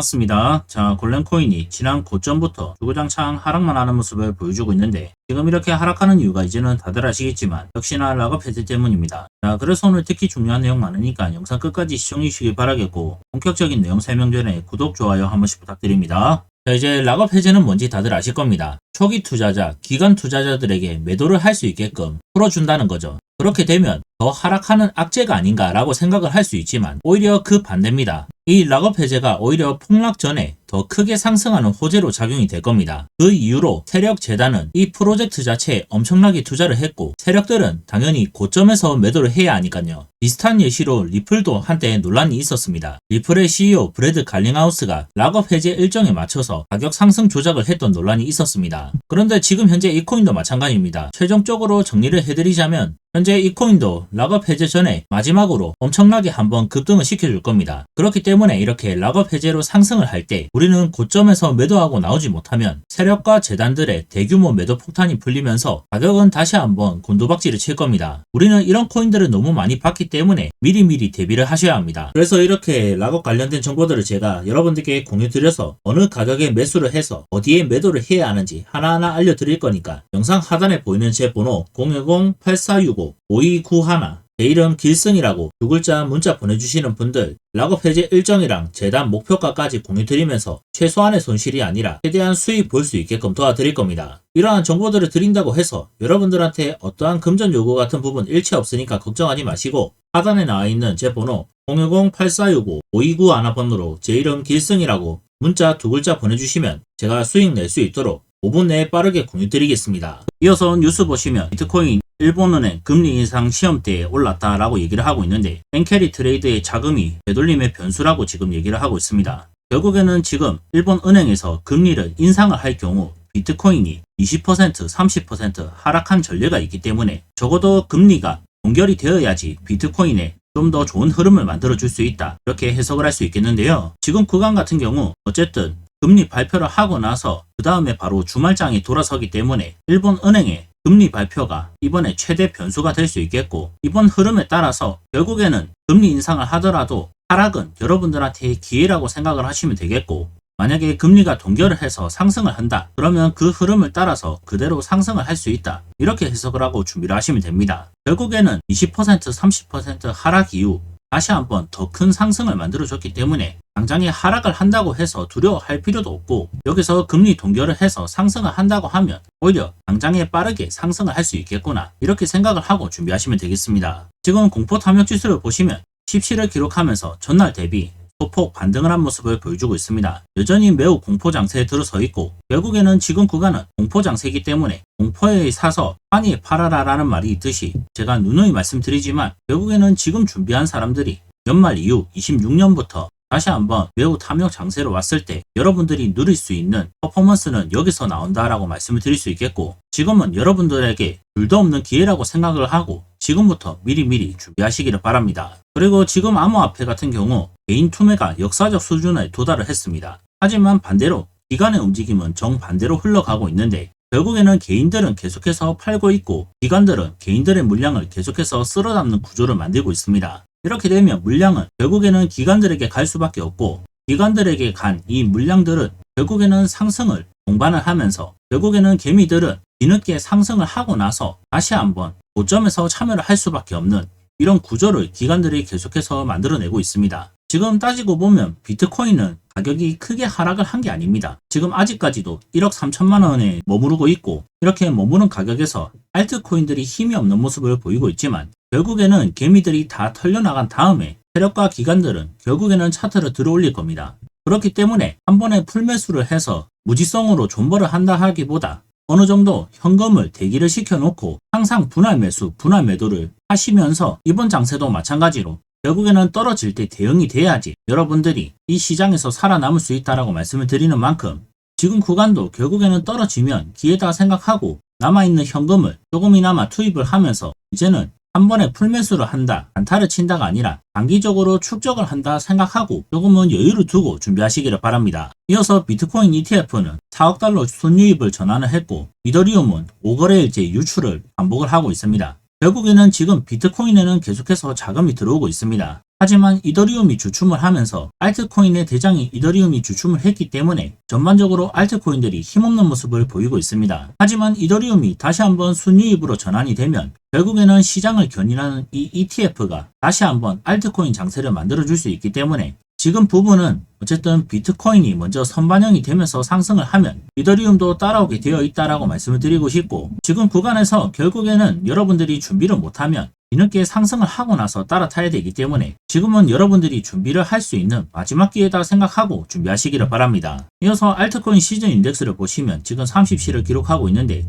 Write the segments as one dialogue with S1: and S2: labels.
S1: 맞습니다. 자, 골렘코인이 지난 고점부터 주구장창 하락만 하는 모습을 보여주고 있는데 지금 이렇게 하락하는 이유가 이제는 다들 아시겠지만 역시나 락업 해제 때문입니다. 자, 그래서 오늘 특히 중요한 내용 많으니까 영상 끝까지 시청해 주시길 바라겠고 본격적인 내용 설명 전에 구독, 좋아요 한 번씩 부탁드립니다. 자, 이제 락업 해제는 뭔지 다들 아실 겁니다. 초기 투자자, 기관 투자자들에게 매도를 할 수 있게끔 풀어준다는 거죠. 그렇게 되면 더 하락하는 악재가 아닌가라고 생각을 할 수 있지만 오히려 그 반대입니다. 이 락업 해제가 오히려 폭락 전에 더 크게 상승하는 호재로 작용이 될 겁니다. 그 이유로 세력 재단은 이 프로젝트 자체에 엄청나게 투자를 했고 세력들은 당연히 고점에서 매도를 해야 하니까요. 비슷한 예시로 리플도 한때 논란이 있었습니다. 리플의 CEO 브래드 갈링하우스가 락업 해제 일정에 맞춰서 가격 상승 조작을 했던 논란이 있었습니다. 그런데 지금 현재 이 코인도 마찬가지입니다. 최종적으로 정리를 해드리자면 현재 이 코인도 락업 해제 전에 마지막으로 엄청나게 한번 급등을 시켜줄 겁니다. 그렇기 때문에 이렇게 락업 해제로 상승을 할 때 우리는 고점에서 매도하고 나오지 못하면 세력과 재단들의 대규모 매도 폭탄이 풀리면서 가격은 다시 한번 곤두박질을 칠 겁니다. 우리는 이런 코인들을 너무 많이 봤기 때문에 미리미리 대비를 하셔야 합니다. 그래서 이렇게 락업 관련된 정보들을 제가 여러분들께 공유 드려서 어느 가격에 매수를 해서 어디에 매도를 해야 하는지 하나하나 알려드릴 거니까 영상 하단에 보이는 제 번호 010-8465-5291 제 이름 길승이라고 두 글자 문자 보내주시는 분들 락업 해제 일정이랑 재단 목표가까지 공유드리면서 최소한의 손실이 아니라 최대한 수익 볼 수 있게끔 도와드릴 겁니다. 이러한 정보들을 드린다고 해서 여러분들한테 어떠한 금전 요구 같은 부분 일체 없으니까 걱정하지 마시고 하단에 나와 있는 제 번호 010-8465-5291 번호로 제 이름 길승이라고 문자 두 글자 보내주시면 제가 수익 낼 수 있도록 5분 내에 빠르게 공유 드리겠습니다. 이어서 뉴스 보시면 비트코인 일본은행 금리 인상 시험대에 올랐다라고 얘기를 하고 있는데 엔캐리 트레이드의 자금이 되돌림의 변수라고 지금 얘기를 하고 있습니다. 결국에는 지금 일본 은행에서 금리를 인상을 할 경우 비트코인이 20% 30% 하락한 전례가 있기 때문에 적어도 금리가 동결이 되어야지 비트코인에 좀 더 좋은 흐름을 만들어 줄 수 있다. 이렇게 해석을 할 수 있겠는데요. 지금 구간 같은 경우 어쨌든 금리 발표를 하고 나서 그 다음에 바로 주말장이 돌아서기 때문에 일본 은행의 금리 발표가 이번에 최대 변수가 될 수 있겠고 이번 흐름에 따라서 결국에는 금리 인상을 하더라도 하락은 여러분들한테 기회라고 생각을 하시면 되겠고 만약에 금리가 동결을 해서 상승을 한다 그러면 그 흐름을 따라서 그대로 상승을 할 수 있다 이렇게 해석을 하고 준비를 하시면 됩니다. 결국에는 20% 30% 하락 이후 다시 한번 더 큰 상승을 만들어줬기 때문에 당장에 하락을 한다고 해서 두려워할 필요도 없고 여기서 금리 동결을 해서 상승을 한다고 하면 오히려 당장에 빠르게 상승을 할 수 있겠구나 이렇게 생각을 하고 준비하시면 되겠습니다. 지금 공포 탐욕 지수를 보시면 17을 기록하면서 전날 대비 소폭 반등을 한 모습을 보여주고 있습니다. 여전히 매우 공포 장세에 들어서 있고 결국에는 지금 구간은 공포 장세이기 때문에 공포에 사서 환히 팔아라라는 말이 있듯이 제가 누누이 말씀드리지만 결국에는 지금 준비한 사람들이 연말 이후 26년부터 다시 한번 매우 탐욕 장세로 왔을 때 여러분들이 누릴 수 있는 퍼포먼스는 여기서 나온다라고 말씀을 드릴 수 있겠고 지금은 여러분들에게 둘도 없는 기회라고 생각을 하고 지금부터 미리미리 준비하시기를 바랍니다. 그리고 지금 암호화폐 같은 경우 개인 투매가 역사적 수준에 도달을 했습니다. 하지만 반대로 기관의 움직임은 정반대로 흘러가고 있는데 결국에는 개인들은 계속해서 팔고 있고 기관들은 개인들의 물량을 계속해서 쓸어담는 구조를 만들고 있습니다. 이렇게 되면 물량은 결국에는 기관들에게 갈 수밖에 없고 기관들에게 간 이 물량들은 결국에는 상승을 동반을 하면서 결국에는 개미들은 뒤늦게 상승을 하고 나서 다시 한번 고점에서 참여를 할 수밖에 없는 이런 구조를 기관들이 계속해서 만들어내고 있습니다. 지금 따지고 보면 비트코인은 가격이 크게 하락을 한 게 아닙니다. 지금 아직까지도 1억 3천만 원에 머무르고 있고 이렇게 머무른 가격에서 알트코인들이 힘이 없는 모습을 보이고 있지만 결국에는 개미들이 다 털려나간 다음에 세력과 기관들은 결국에는 차트를 들어올릴 겁니다. 그렇기 때문에 한 번에 풀매수를 해서 무지성으로 존버를 한다 하기보다 어느 정도 현금을 대기를 시켜놓고 항상 분할 매수, 분할 매도를 하시면서 이번 장세도 마찬가지로 결국에는 떨어질 때 대응이 돼야지 여러분들이 이 시장에서 살아남을 수 있다라고 말씀을 드리는 만큼 지금 구간도 결국에는 떨어지면 기회다 생각하고 남아있는 현금을 조금이나마 투입을 하면서 이제는 한 번에 풀매수를 한다, 단타를 친다가 아니라 단기적으로 축적을 한다 생각하고 조금은 여유를 두고 준비하시기를 바랍니다. 이어서 비트코인 ETF는 4억 달러 순유입을 전환을 했고 이더리움은 5거래일째 유출을 반복을 하고 있습니다. 결국에는 지금 비트코인에는 계속해서 자금이 들어오고 있습니다. 하지만 이더리움이 주춤을 하면서 알트코인의 대장인 이더리움이 주춤을 했기 때문에 전반적으로 알트코인들이 힘없는 모습을 보이고 있습니다. 하지만 이더리움이 다시 한번 순유입으로 전환이 되면 결국에는 시장을 견인하는 이 ETF가 다시 한번 알트코인 장세를 만들어줄 수 있기 때문에 지금 부분은 어쨌든 비트코인이 먼저 선반영이 되면서 상승을 하면 이더리움도 따라오게 되어 있다라고 말씀을 드리고 싶고 지금 구간에서 결국에는 여러분들이 준비를 못하면 뒤늦게 상승을 하고 나서 따라타야 되기 때문에 지금은 여러분들이 준비를 할 수 있는 마지막 기회다 생각하고 준비하시기를 바랍니다. 이어서 알트코인 시즌 인덱스를 보시면 지금 30시를 기록하고 있는데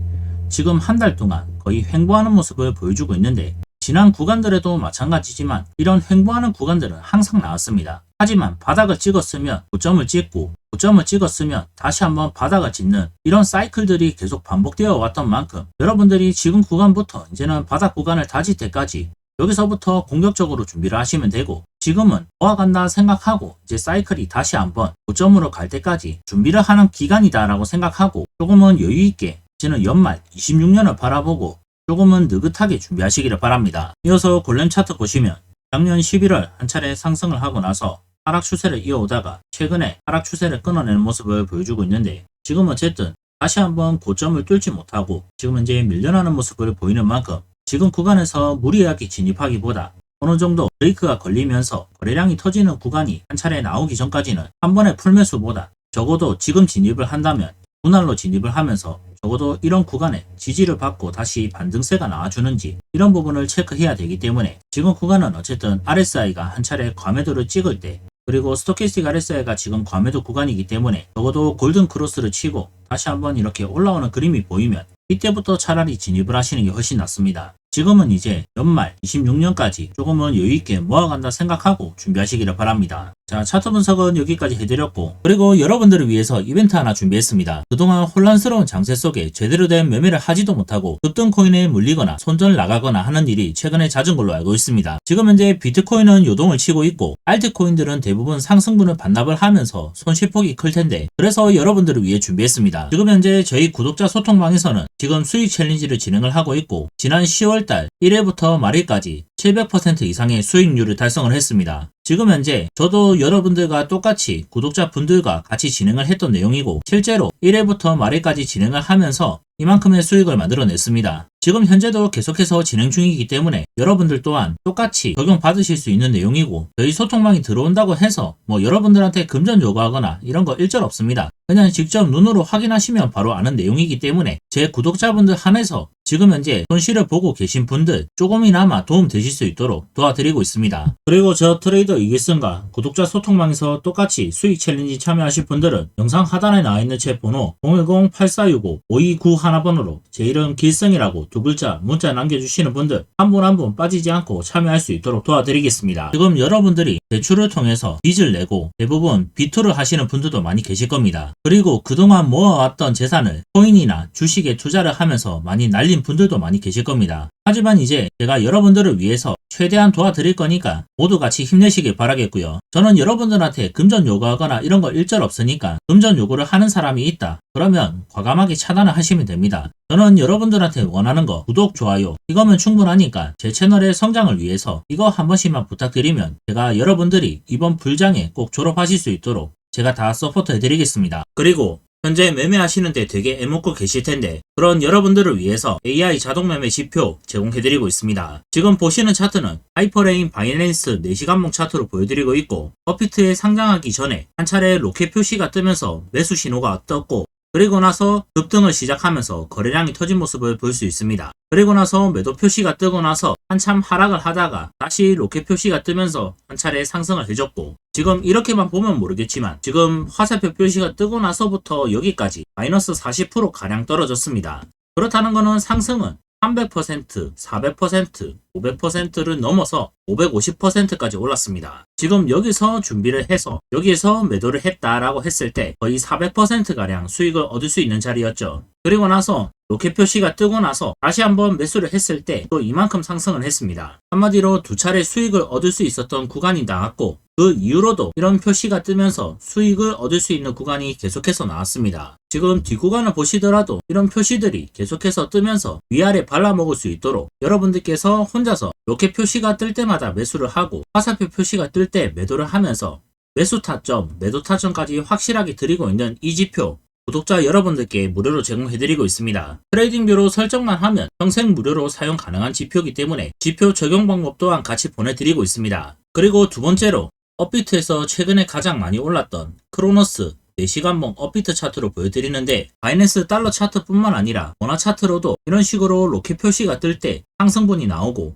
S1: 지금 한 달 동안 거의 횡보하는 모습을 보여주고 있는데 지난 구간들에도 마찬가지지만 이런 횡보하는 구간들은 항상 나왔습니다. 하지만 바닥을 찍었으면 고점을 찍고 고점을 찍었으면 다시 한번 바닥을 짓는 이런 사이클들이 계속 반복되어 왔던 만큼 여러분들이 지금 구간부터 이제는 바닥 구간을 다질 때까지 여기서부터 공격적으로 준비를 하시면 되고 지금은 모아간다 생각하고 이제 사이클이 다시 한번 고점으로 갈 때까지 준비를 하는 기간이다 라고 생각하고 조금은 여유 있게 이제는 연말 26년을 바라보고 조금은 느긋하게 준비하시기를 바랍니다. 이어서 골렘 차트 보시면 작년 11월 한 차례 상승을 하고 나서 하락 추세를 이어오다가 최근에 하락 추세를 끊어내는 모습을 보여주고 있는데 지금 어쨌든 다시 한번 고점을 뚫지 못하고 지금 현재 밀려나는 모습을 보이는 만큼 지금 구간에서 무리하게 진입하기보다 어느 정도 브레이크가 걸리면서 거래량이 터지는 구간이 한 차례 나오기 전까지는 한 번의 풀매수보다 적어도 지금 진입을 한다면 분할로 진입을 하면서 적어도 이런 구간에 지지를 받고 다시 반등세가 나와주는지 이런 부분을 체크해야 되기 때문에 지금 구간은 어쨌든 RSI가 한 차례 과매도를 찍을 때 그리고 스토캐스틱 RSI가 지금 과매도 구간이기 때문에 적어도 골든 크로스를 치고 다시 한번 이렇게 올라오는 그림이 보이면 이때부터 차라리 진입을 하시는 게 훨씬 낫습니다. 지금은 이제 연말 26년까지 조금은 여유있게 모아간다 생각하고 준비하시기를 바랍니다. 자, 차트 분석은 여기까지 해드렸고, 그리고 여러분들을 위해서 이벤트 하나 준비했습니다. 그동안 혼란스러운 장세 속에 제대로 된 매매를 하지도 못하고 급등 코인에 물리거나 손절 나가거나 하는 일이 최근에 잦은 걸로 알고 있습니다. 지금 현재 비트코인은 요동을 치고 있고, 알트코인들은 대부분 상승분을 반납을 하면서 손실폭이 클 텐데, 그래서 여러분들을 위해 준비했습니다. 지금 현재 저희 구독자 소통방에서는 지금 수익 챌린지를 진행을 하고 있고, 지난 10월 달 1회부터 말일까지 700% 이상의 수익률을 달성을 했습니다. 지금 현재 저도 여러분들과 똑같이 구독자분들과 같이 진행을 했던 내용이고 실제로 1회부터 말일까지 진행을 하면서 이만큼의 수익을 만들어냈습니다. 지금 현재도 계속해서 진행 중이기 때문에 여러분들 또한 똑같이 적용 받으실 수 있는 내용이고 저희 소통방이 들어온다고 해서 뭐 여러분들한테 금전 요구하거나 이런 거 일절 없습니다. 그냥 직접 눈으로 확인하시면 바로 아는 내용이기 때문에 제 구독자분들 한해서 지금 현재 손실을 보고 계신 분들 조금이나마 도움 되실 수 있도록 도와드리고 있습니다. 그리고 저 트레이더 이길슨과 구독자 소통방에서 똑같이 수익 챌린지 참여하실 분들은 영상 하단에 나와 있는 제 번호 010-8465-5291번으로 제 이름 길성이라고 두 글자 문자 남겨주시는 분들 한 분 한 분 빠지지 않고 참여할 수 있도록 도와드리겠습니다. 지금 여러분들이 대출을 통해서 빚을 내고 대부분 비투를 하시는 분들도 많이 계실 겁니다. 그리고 그동안 모아왔던 재산을 코인이나 주식에 투자를 하면서 많이 날린 분들도 많이 계실 겁니다. 하지만 이제 제가 여러분들을 위해서 최대한 도와드릴 거니까 모두 같이 힘내시길 바라겠고요. 저는 여러분들한테 금전 요구하거나 이런 거 일절 없으니까 금전 요구를 하는 사람이 있다. 그러면 과감하게 차단을 하시면 됩니다. 저는 여러분들한테 원하는 거 구독, 좋아요 이거면 충분하니까 제 채널의 성장을 위해서 이거 한 번씩만 부탁드리면 제가 여러분들이 이번 불장에 꼭 졸업하실 수 있도록 제가 다 서포트 해드리겠습니다. 그리고 현재 매매하시는데 되게 애먹고 계실 텐데 그런 여러분들을 위해서 AI 자동 매매 지표 제공해드리고 있습니다. 지금 보시는 차트는 하이퍼레인 바이낸스 4시간봉 차트로 보여드리고 있고 버피트에 상장하기 전에 한 차례 로켓 표시가 뜨면서 매수 신호가 떴고 그리고 나서 급등을 시작하면서 거래량이 터진 모습을 볼 수 있습니다. 그리고 나서 매도 표시가 뜨고 나서 한참 하락을 하다가 다시 로켓 표시가 뜨면서 한 차례 상승을 해줬고 지금 이렇게만 보면 모르겠지만 지금 화살표 표시가 뜨고 나서부터 여기까지 마이너스 40% 가량 떨어졌습니다. 그렇다는 것은 상승은 300%, 400%, 500%를 넘어서 550%까지 올랐습니다. 지금 여기서 준비를 해서 여기에서 매도를 했다라고 했을 때 거의 400%가량 수익을 얻을 수 있는 자리였죠. 그리고 나서 로켓 표시가 뜨고 나서 다시 한번 매수를 했을 때 또 이만큼 상승을 했습니다. 한마디로 두 차례 수익을 얻을 수 있었던 구간이 나왔고 그 이후로도 이런 표시가 뜨면서 수익을 얻을 수 있는 구간이 계속해서 나왔습니다. 지금 뒷구간을 보시더라도 이런 표시들이 계속해서 뜨면서 위아래 발라먹을 수 있도록 여러분들께서 혼자서 로켓 표시가 뜰 때마다 매수를 하고 화살표 표시가 뜰 때 매도를 하면서 매수 타점, 매도 타점까지 확실하게 드리고 있는 이 지표 구독자 여러분들께 무료로 제공해드리고 있습니다. 트레이딩뷰로 설정만 하면 평생 무료로 사용 가능한 지표이기 때문에 지표 적용 방법 또한 같이 보내드리고 있습니다. 그리고 두 번째로 업비트에서 최근에 가장 많이 올랐던 크로노스 4시간봉 업비트 차트로 보여드리는데 바이낸스 달러 차트뿐만 아니라 원화 차트로도 이런 식으로 로켓 표시가 뜰 때 상승분이 나오고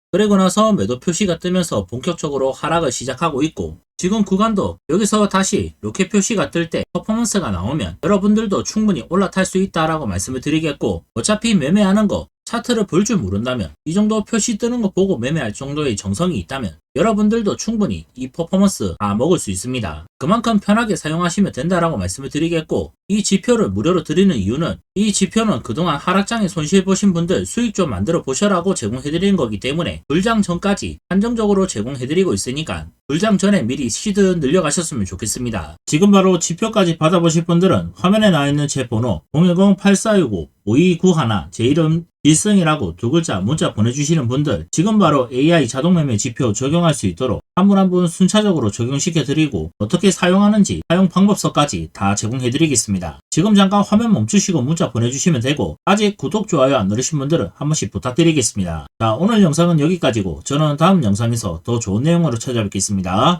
S1: 그리고 나서 매도 표시가 뜨면서 본격적으로 하락을 시작하고 있고 지금 구간도 여기서 다시 로켓 표시가 뜰 때 퍼포먼스가 나오면 여러분들도 충분히 올라탈 수 있다라고 말씀을 드리겠고 어차피 매매하는 거 차트를 볼 줄 모른다면 이 정도 표시 뜨는 거 보고 매매할 정도의 정성이 있다면 여러분들도 충분히 이 퍼포먼스 다 먹을 수 있습니다. 그만큼 편하게 사용하시면 된다라고 말씀을 드리겠고 이 지표를 무료로 드리는 이유는 이 지표는 그동안 하락장에 손실 보신 분들 수익 좀 만들어 보셔라고 제공해드리는 거기 때문에 불장 전까지 한정적으로 제공해드리고 있으니까 불장 전에 미리 시드 늘려가셨으면 좋겠습니다. 지금 바로 지표까지 받아보실 분들은 화면에 나와 있는 제 번호 010-8465-5291 제 이름 일성이라고 두 글자 문자 보내주시는 분들 지금 바로 AI 자동매매 지표 적 용할 수 있도록 한 분 한 분 순차적으로 적용시켜 드리고 어떻게 사용하는지 사용 방법서까지 다 제공해 드리겠습니다. 지금 잠깐 화면 멈추시고 문자 보내주시면 되고 아직 구독 좋아요 안 누르신 분들은 한 번씩 부탁드리겠습니다. 자 오늘 영상은 여기까지고 저는 다음 영상에서 더 좋은 내용으로 찾아뵙겠습니다.